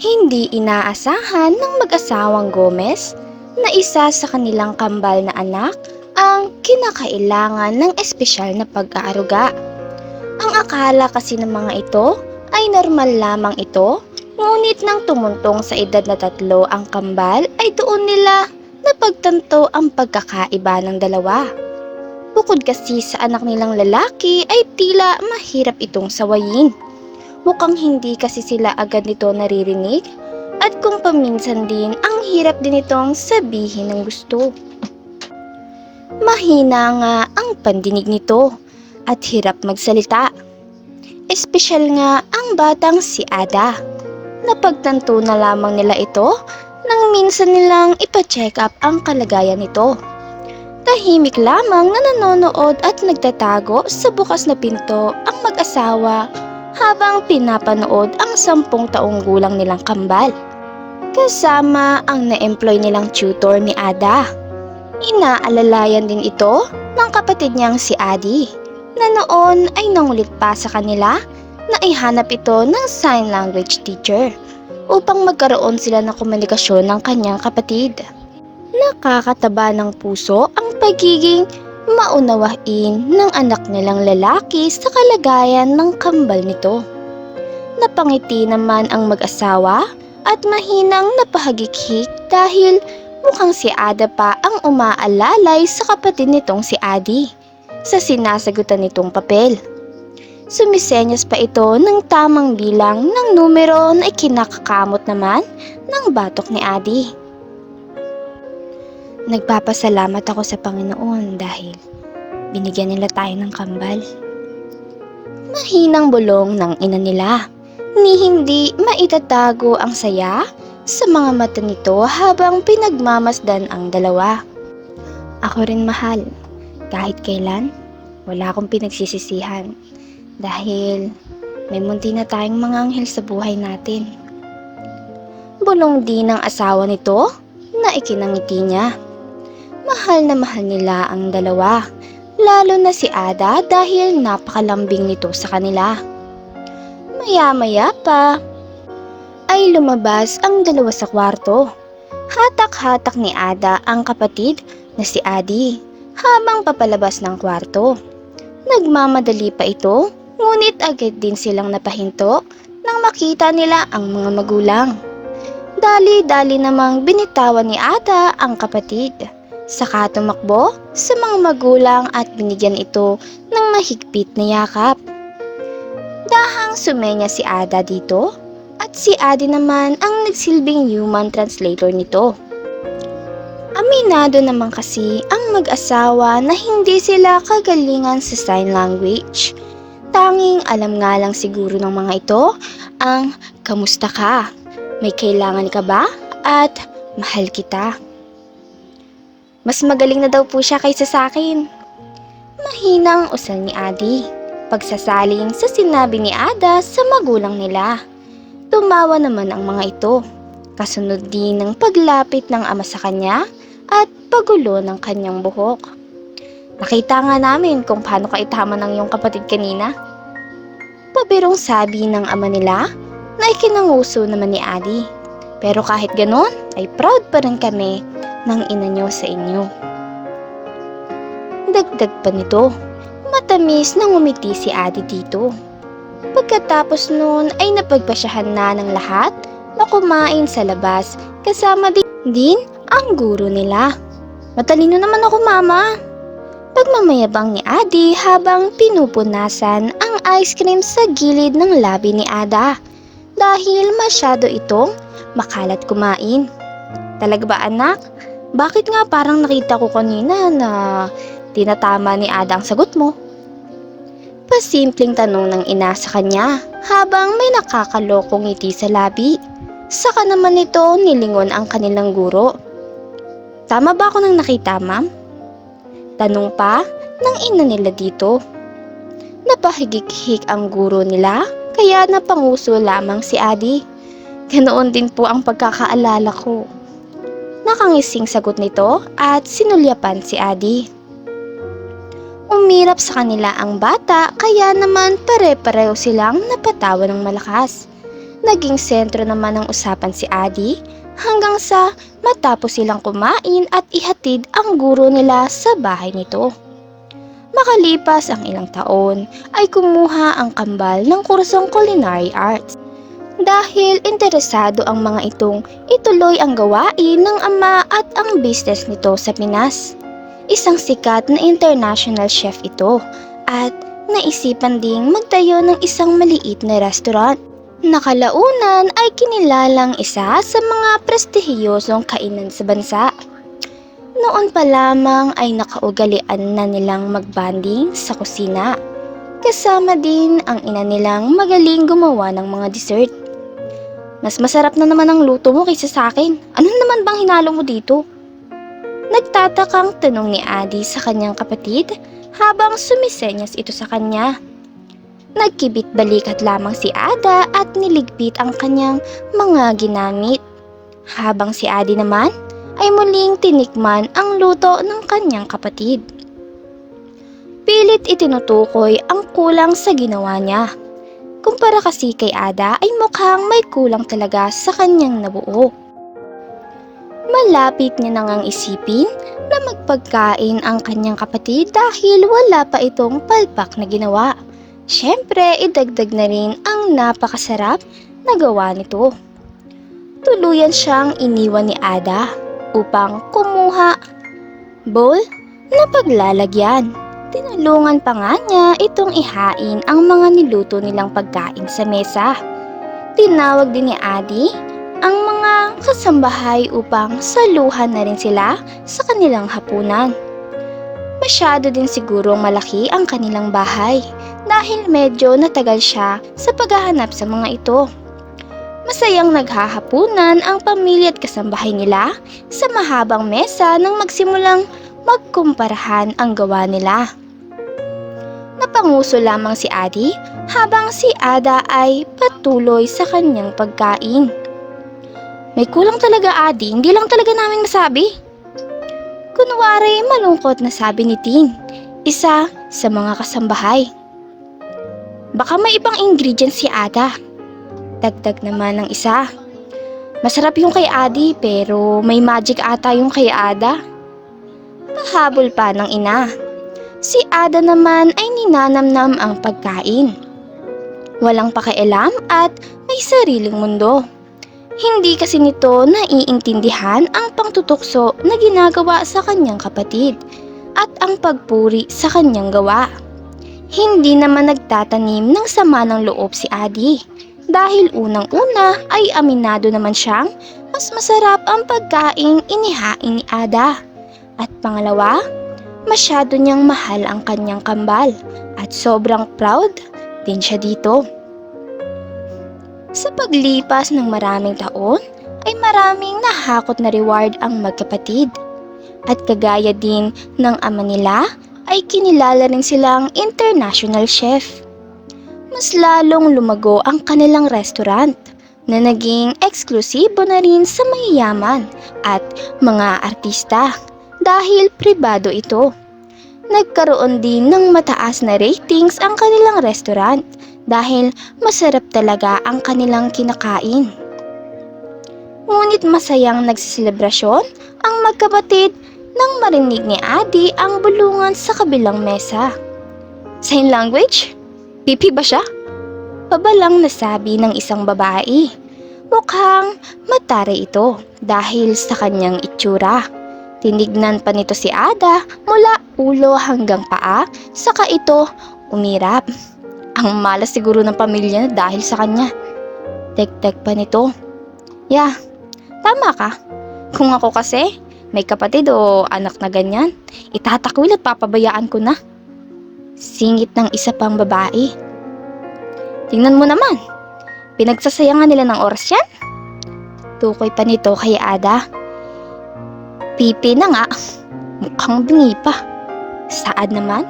Hindi inaasahan ng mag-asawang Gomez na isa sa kanilang kambal na anak ang kinakailangan ng espesyal na pag-aaruga. Ang akala kasi ng mga ito ay normal lamang ito, ngunit nang tumuntong sa edad na tatlo ang kambal ay doon nila napagtanto ang pagkakaiba ng dalawa. Bukod kasi sa anak nilang lalaki ay tila mahirap itong sawayin. Mukhang hindi kasi sila agad nito naririnig at kung paminsan din ang hirap din itong sabihin ng gusto. Mahina nga ang pandinig nito at hirap magsalita. Espesyal nga ang batang si Ada. Napagtanto na lamang nila ito nang minsan nilang ipa-check up ang kalagayan nito. Tahimik lamang na nanonood at nagtatago sa bukas na pinto ang mag-asawa habang pinapanood ang sampung taong gulang nilang kambal. Kasama ang na-employ nilang tutor ni Ada. Inaalalayan din ito ng kapatid niyang si Adi na noon ay nangulit pa sa kanila na ihanap ito ng sign language teacher upang magkaroon sila ng komunikasyon ng kanyang kapatid. Nakakataba ng puso ang pagiging maunawain ng anak nilang lalaki sa kalagayan ng kambal nito. Napangiti naman ang mag-asawa at mahinang napahagikhik dahil mukhang si Ada pa ang umaalalay sa kapatid nitong si Adi sa sinasagutan nitong papel. Sumisenyas pa ito ng tamang bilang ng numero na ikinakakamot naman ng batok ni Adi. Nagpapasalamat ako sa Panginoon dahil binigyan nila tayo ng kambal. Mahinang bulong ng ina nila, ni hindi maitatago ang saya sa mga mata nito habang pinagmamasdan ang dalawa. Ako rin mahal, kahit kailan, wala akong pinagsisisihan dahil may munti na tayong mga anghel sa buhay natin. Bulong din ng asawa nito na ikinangiti niya. Mahal na mahal nila ang dalawa, lalo na si Ada dahil napakalambing nito sa kanila. Maya-maya pa, ay lumabas ang dalawa sa kwarto. Hatak-hatak ni Ada ang kapatid na si Adi habang papalabas ng kwarto. Nagmamadali pa ito, ngunit agad din silang napahinto nang makita nila ang mga magulang. Dali-dali namang binitawan ni Ada ang kapatid. Saka tumakbo sa mga magulang at binigyan ito ng mahigpit na yakap. Dahang sumenya si Ada dito at si Adi naman ang nagsilbing human translator nito. Aminado naman kasi ang mag-asawa na hindi sila kagalingan sa sign language. Tanging alam nga lang siguro ng mga ito ang kamusta ka, may kailangan ka ba at mahal kita. Mas magaling na daw po siya kaysa sa akin. Mahinang usal ni Adi. Pagsasaling sa sinabi ni Ada sa magulang nila. Tumawa naman ang mga ito. Kasunod din ng paglapit ng ama sa kanya at pagulo ng kanyang buhok. Nakita nga namin kung paano ka itama ng iyong kapatid kanina. Pabirong sabi ng ama nila na ikinanguso naman ni Adi. Pero kahit ganon, ay proud pa rin kami ng ina niyo sa inyo. Dagdag pa nito, matamis na ngumiti si Adi dito. Pagkatapos noon ay napagpasyahan na ng lahat na kumain sa labas kasama din ang guro nila. Matalino naman ako mama. Pagmamayabang ni Adi habang pinupunasan ang ice cream sa gilid ng labi ni Ada dahil masyado itong makalat kumain. Talaga ba anak? Bakit nga parang nakita ko kanina na tinatama ni Ada ang sagot mo? Pasimpleng tanong ng ina sa kanya habang may nakakalokong ngiti sa labi. Saka naman nito nilingon ang kanilang guro. Tama ba ako nang nakita, ma'am? Tanong pa ng ina nila dito. Napahigik-hik ang guro nila, kaya napanguso lamang si Adi. Ganoon din po ang pagkakaalala ko. Nakangising sagot nito at sinulyapan si Adi. Umirap sa kanila ang bata kaya naman pare-pareho silang napatawa ng malakas. Naging sentro naman ng usapan si Adi hanggang sa matapos silang kumain at ihatid ang guro nila sa bahay nito. Makalipas ang ilang taon ay kumuha ang kambal ng kursong culinary arts. Dahil interesado ang mga itong ituloy ang gawain ng ama at ang business nito sa Pinas. Isang sikat na international chef ito at naisipan ding magtayo ng isang maliit na restaurant. Nakalaunan ay kinilalang isa sa mga prestihiyosong kainan sa bansa. Noon pa lamang ay nakaugalian na nilang magbanding sa kusina. Kasama din ang ina nilang magaling gumawa ng mga dessert. Mas masarap na naman ang luto mo kaysa sa akin. Ano naman bang hinalo mo dito? Nagtatakang tanong ni Adi sa kanyang kapatid habang sumisenyas ito sa kanya. Nagkibit balikat lamang si Ada at niligpit ang kanyang mga ginamit. Habang si Adi naman ay muling tinikman ang luto ng kanyang kapatid. Pilit itinutukoy ang kulang sa ginawa niya. Kumpara kasi kay Ada ay mukhang may kulang talaga sa kanyang nabuo. Malapit niya nang ang isipin na magpagkain ang kanyang kapatid dahil wala pa itong palpak na ginawa. Siyempre, idagdag na rin ang napakasarap na gawa nito. Tuluyan siyang iniwan ni Ada upang kumuha bowl na paglalagyan. Tinulungan pa nga niya itong ihain ang mga niluto nilang pagkain sa mesa. Tinawag din ni Adi ang mga kasambahay upang saluhan na rin sila sa kanilang hapunan. Masyado din sigurong malaki ang kanilang bahay dahil medyo natagal siya sa paghahanap sa mga ito. Masayang naghahapunan ang pamilya at kasambahay nila sa mahabang mesa nang magsimulang magkumparahan ang gawa nila. Napanguso lamang si Adi habang si Ada ay patuloy sa kanyang pagkain. May kulang talaga Adi, hindi lang talaga namin masabi. Kunwari malungkot na sabi ni Tin, isa sa mga kasambahay. Baka may ibang ingredients si Ada. Dagdag naman ng isa. Masarap yung kay Adi pero may magic ata yung kay Ada. Pahabol pa ng ina. Si Ada naman ay ninanamnam ang pagkain. Walang pakialam at may sariling mundo. Hindi kasi nito naiintindihan ang pangtutukso na ginagawa sa kanyang kapatid at ang pagpuri sa kanyang gawa. Hindi naman nagtatanim ng sama ng loob si Adi dahil unang-una ay aminado naman siyang mas masarap ang pagkaing inihain ni Ada. At pangalawa, masyado niyang mahal ang kanyang kambal at sobrang proud din siya dito. Sa paglipas ng maraming taon, ay maraming nahakot na reward ang magkapatid. At kagaya din ng ama nila, ay kinilala rin silang international chef. Mas lalong lumago ang kanilang restaurant na naging eksklusibo na rin sa mayayaman at mga artista dahil pribado ito. Nagkaroon din ng mataas na ratings ang kanilang restaurant dahil masarap talaga ang kanilang kinakain. Ngunit masayang nagsiselebrasyon ang magkapatid nang marinig ni Adi ang bulungan sa kabilang mesa. Sign language? Pipi ba siya? Pabalang nasabi ng isang babae. Mukhang matare ito dahil sa kanyang itsura. Tinignan pa nito si Ada mula ulo hanggang paa, saka ito umirap. Ang malas siguro ng pamilya dahil sa kanya. Dagdag pa nito. Yeah, tama ka. Kung ako kasi, may kapatid o anak na ganyan, itatakwil at papabayaan ko na. Singit ng isa pang babae. Tingnan mo naman, pinagsasayangan nila ng oras yan. Tukoy pa nito kay Ada. Pipi na nga, mukhang bingi pa. Saad naman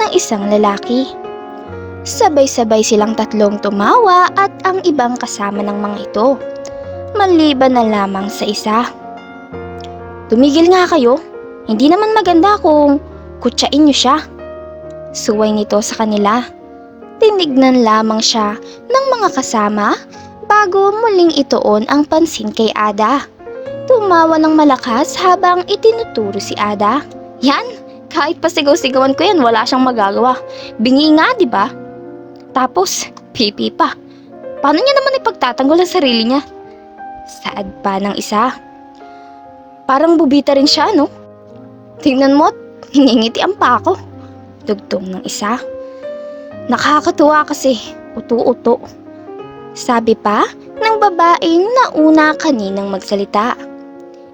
ng isang lalaki. Sabay-sabay silang tatlong tumawa at ang ibang kasama ng mga ito. Maliban na lamang sa isa. Tumigil nga kayo. Hindi naman maganda kung kutsain niyo siya. Suway nito sa kanila. Tinignan lamang siya ng mga kasama bago muling ituon ang pansin kay Ada. Tumawa ng malakas habang itinuturo si Ada. Yan, kahit pa sigaw-sigawan ko yan, wala siyang magagawa. Bingi nga, di ba? Tapos, pipi pa. Paano niya naman ipagtatanggol ang sarili niya? Saad pa ng isa. Parang bubita rin siya, no? Tingnan mo, hingingitian pa ako. Dugtong ng isa. Nakakatuwa kasi, uto-uto. Sabi pa ng babaeng nauna kaninang magsalita.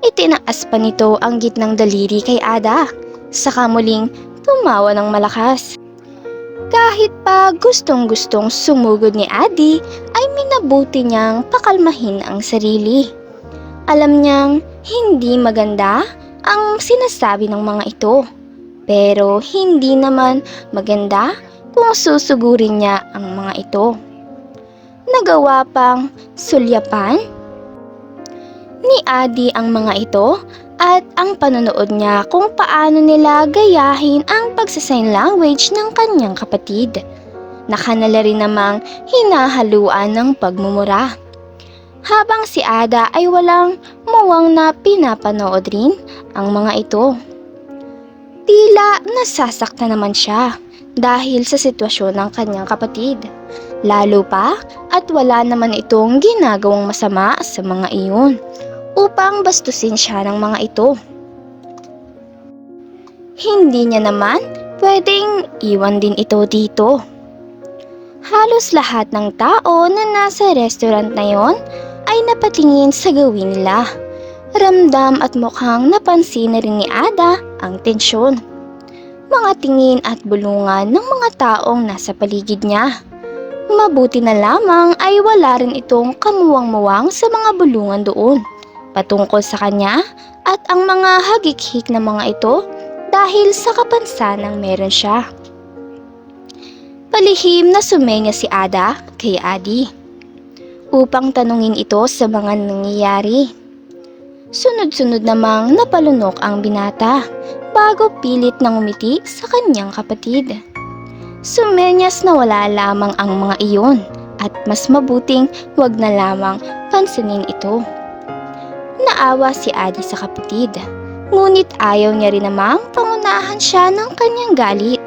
Itinaas pa nito ang gitnang daliri kay Ada. Saka muling tumawa ng malakas. Kahit pa gustong-gustong sumugod ni Adi, ay minabuti niyang pakalmahin ang sarili. Alam niyang hindi maganda ang sinasabi ng mga ito. Pero hindi naman maganda kung susugurin niya ang mga ito. Nagawa pang sulyapan ni Adi ang mga ito at ang panonood niya kung paano nila gayahin ang pagsasign language ng kanyang kapatid. Nakanala rin namang hinahaluan ng pagmumura. Habang si Ada ay walang muwang na pinapanood rin ang mga ito. Tila nasasakta naman siya dahil sa sitwasyon ng kanyang kapatid. Lalo pa at wala naman itong ginagawang masama sa mga iyon upang bastusin siya ng mga ito. Hindi niya naman pwedeng iwan din ito dito. Halos lahat ng tao na nasa restaurant na yon ay napatingin sa gawin nila. Ramdam at mukhang napansin na rin ni Ada ang tensyon. Mga tingin at bulungan ng mga taong nasa paligid niya. Mabuti na lamang ay wala rin itong kamuwang-muwang sa mga bulungan doon patungkol sa kanya at ang mga hagik-hik na mga ito dahil sa kapansanang meron siya. Palihim na sumenya si Ada kay Adi upang tanungin ito sa mga nangyayari. Sunod-sunod namang napalunok ang binata bago pilit nang umiti sa kanyang kapatid. Sumenyas na wala lamang ang mga iyon at mas mabuting wag na lamang pansinin ito. Naawa si Adi sa kapatid. Ngunit ayaw niya rin namang pangunahan siya ng kanyang galit.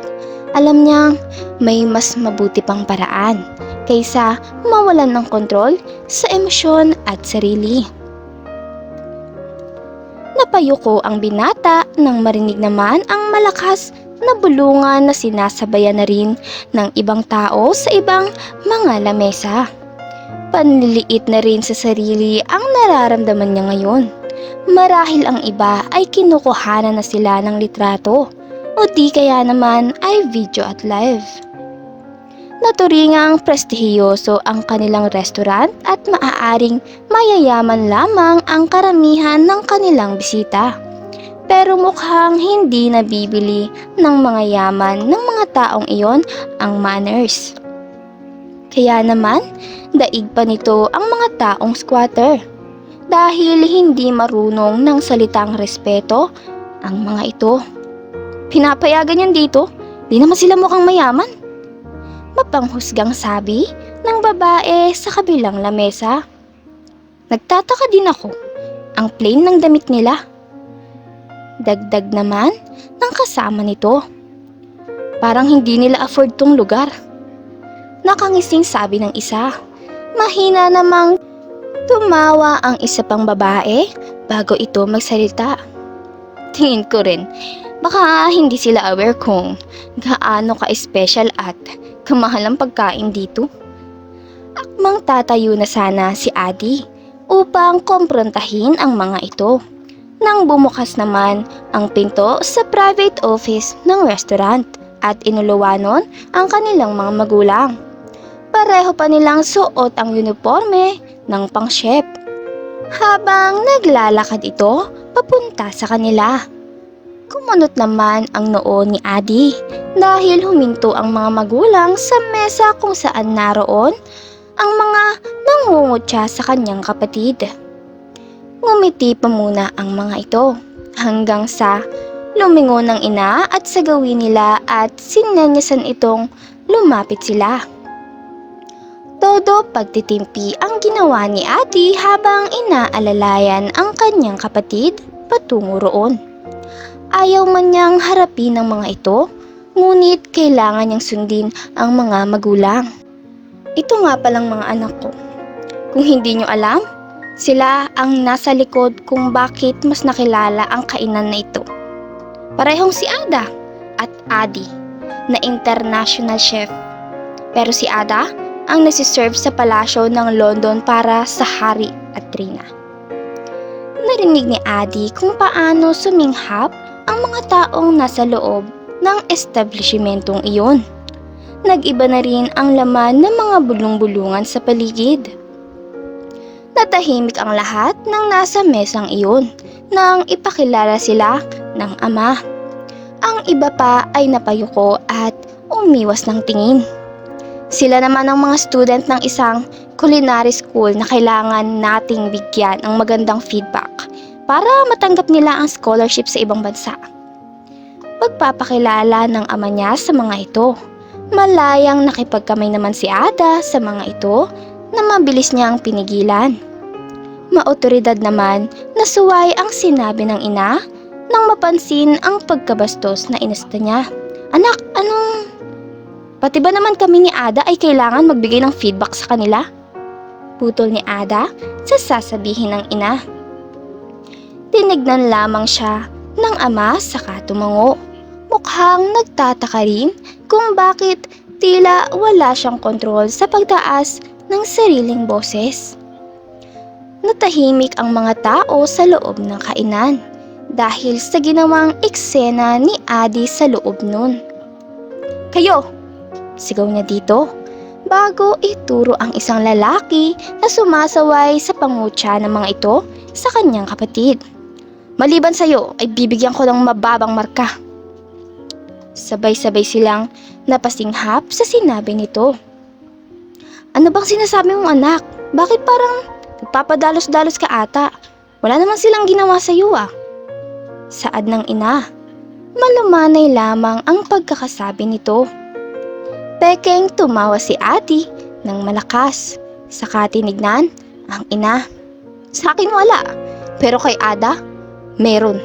Alam niyang may mas mabuti pang paraan kaysa mawalan ng kontrol sa emosyon at sarili. Napayuko ang binata nang marinig naman ang malakas na bulungan na sinasabayan na rin ng ibang tao sa ibang mga lamesa. Panliliit na rin sa sarili ang nararamdaman niya ngayon. Marahil ang iba ay kinukuhanan na sila ng litrato o di kaya naman ay video at live. Naturingang prestihiyoso ang kanilang restaurant at maaaring mayayaman lamang ang karamihan ng kanilang bisita. Pero mukhang hindi nabibili ng mga yaman ng mga taong iyon ang manners. Kaya naman, daig pa nito ang mga taong squatter. Dahil hindi marunong ng salitang respeto ang mga ito. Pinapayagan yan dito, di naman sila mukhang mayaman. Mapanghusgang sabi ng babae sa kabilang lamesa. Nagtataka din ako, ang plain ng damit nila. Dagdag naman ng kasama nito. Parang hindi nila afford tong lugar. Nakangising sabi ng isa. Mahina namang tumawa ang isa pang babae bago ito magsalita. Tingin ko rin, baka hindi sila aware kung gaano ka-special at kamahal ang pagkain dito. Akmang tatayo na sana si Adi upang komprontahin ang mga ito. Nang bumukas naman ang pinto sa private office ng restaurant at inuluwanon ang kanilang mga magulang. Pareho pa nilang suot ang uniforme ng pang-chef. habang naglalakad ito papunta sa kanila. Kumunot naman ang noo ni Adi dahil huminto ang mga magulang sa mesa kung saan naroon ang mga nangungutya sa kanyang kapatid. Ngumiti pa muna ang mga ito hanggang sa lumingon ng ina at sa gawin nila at sinenyasan itong lumapit sila. Todo pagtitimpi ang ginawa ni Ate habang inaalalayan ang kanyang kapatid patungo roon. Ayaw man niyang harapin ng mga ito, ngunit kailangan niyang sundin ang mga magulang. Ito nga palang mga anak ko. Kung hindi niyo alam, sila ang nasa likod kung bakit mas nakilala ang kainan na ito. Parehong si Ada at Adi na international chef. Pero si Ada ang nasiserve sa palasyo ng London para sa hari at Trina. Narinig ni Adi kung paano suminghap ang mga taong nasa loob ng establishmentong iyon. Nag-iba na rin ang laman ng mga bulong-bulungan sa paligid. Natahimik ang lahat ng nasa mesang iyon nang ipakilala sila ng ama. Ang iba pa ay napayuko at umiwas ng tingin. Sila naman ang mga student ng isang culinary school na kailangan nating bigyan ng magandang feedback para matanggap nila ang scholarship sa ibang bansa. Pagpapakilala ng ama niya sa mga ito. Malayang nakipagkamay naman si Ada sa mga ito na mabilis niyang pinigilan. Maotoridad naman na suway ang sinabi ng ina nang mapansin ang pagkabastos na inasta niya. Anak, anong... Pati ba naman kami ni Ada ay kailangan magbigay ng feedback sa kanila? Putol ni Ada sa sasabihin ng ina. Tinignan lamang siya ng ama saka tumango. Mukhang nagtataka rin kung bakit tila wala siyang kontrol sa pagtaas ng sariling boses. Natahimik ang mga tao sa loob ng kainan dahil sa ginawang eksena ni Adi sa loob nun. Kayo! Sigaw niya dito bago ituro ang isang lalaki na sumasaway sa pangutya ng mga ito sa kanyang kapatid. Maliban sa'yo ay bibigyan ko ng mababang marka. Sabay-sabay silang napasinghap sa sinabi nito. Ano bang sinasabi mong anak? Bakit parang nagpapadalos-dalos ka ata? Wala naman silang ginawa sa iyo ah. Saad ng ina. Malumanay lamang ang pagkakasabi nito. Pekeng tumawa si ati ng malakas. Saka tinignan ang ina. Sa akin wala, pero kay Ada, meron.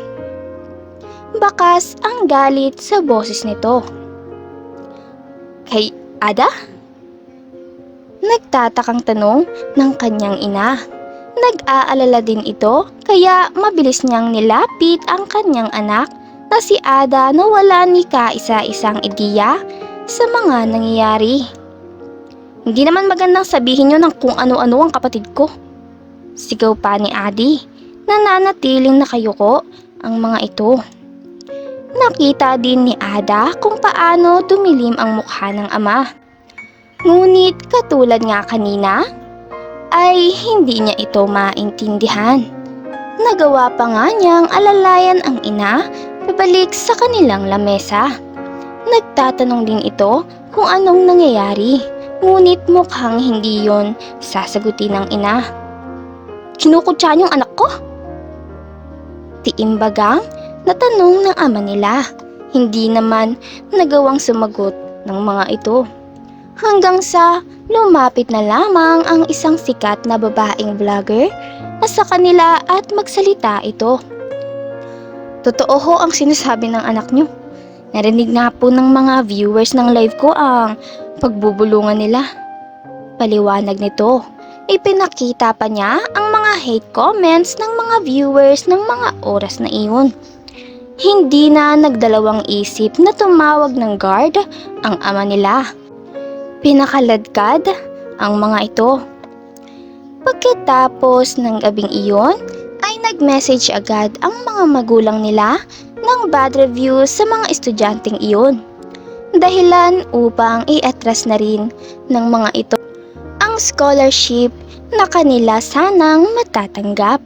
Bakas ang galit sa boses nito. Kay Ada? Nagtatakang tanong ng kanyang ina. Nag-aalala din ito kaya mabilis niyang nilapit ang kanyang anak na si Ada na wala ni kaisa-isang ideya sa mga nangyayari. Hindi naman magandang sabihin nyo ng kung ano-ano ang kapatid ko. Sigaw pa ni Adi, nananatiling nakayuko ang mga ito. Nakita din ni Ada kung paano tumilim ang mukha ng ama. Ngunit katulad nga kanina, ay hindi niya ito maintindihan. Nagawa pa nga niyang alalayan ang ina pabalik sa kanilang lamesa. Nagtatanong din ito kung anong nangyayari, ngunit mukhang hindi yon sasagutin ng ina. Kinukutsa niyong anak ko? Tiimbagang natanong ng ama nila. Hindi naman nagawang sumagot ng mga ito. Hanggang sa lumapit na lamang ang isang sikat na babaeng vlogger na sa kanila at magsalita ito. Totoo ho ang sinasabi ng anak niyo. Narinig nga po ng mga viewers ng live ko ang pagbubulungan nila. Paliwanag nito, ipinakita pa niya ang mga hate comments ng mga viewers ng mga oras na iyon. Hindi na nagdalawang isip na tumawag ng guard ang ama nila. Pinakaladkad ang mga ito. Pagkatapos ng gabing iyon, ay nag-message agad ang mga magulang nila ng bad review sa mga estudyanteng iyon. Dahilan upang i-atras na rin ng mga ito ang ng scholarship na kanila sanang matatanggap.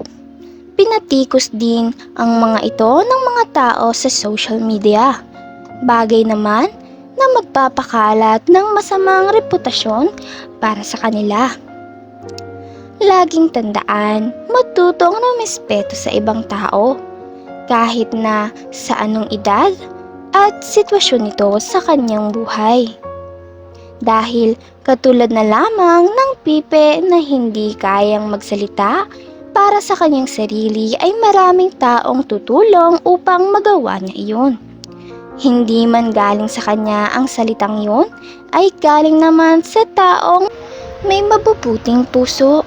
Pinatikos din ang mga ito ng mga tao sa social media. Bagay naman na magpapakalat ng masamang reputasyon para sa kanila. Laging tandaan, matutong rumispeto sa ibang tao, kahit na sa anong edad at sitwasyon nito sa kanyang buhay. Dahil katulad na lamang ng pipe na hindi kayang magsalita para sa kanyang sarili ay maraming taong tutulong upang magawa niya iyon. Hindi man galing sa kanya ang salitang yun, ay galing naman sa taong may mabubuting puso.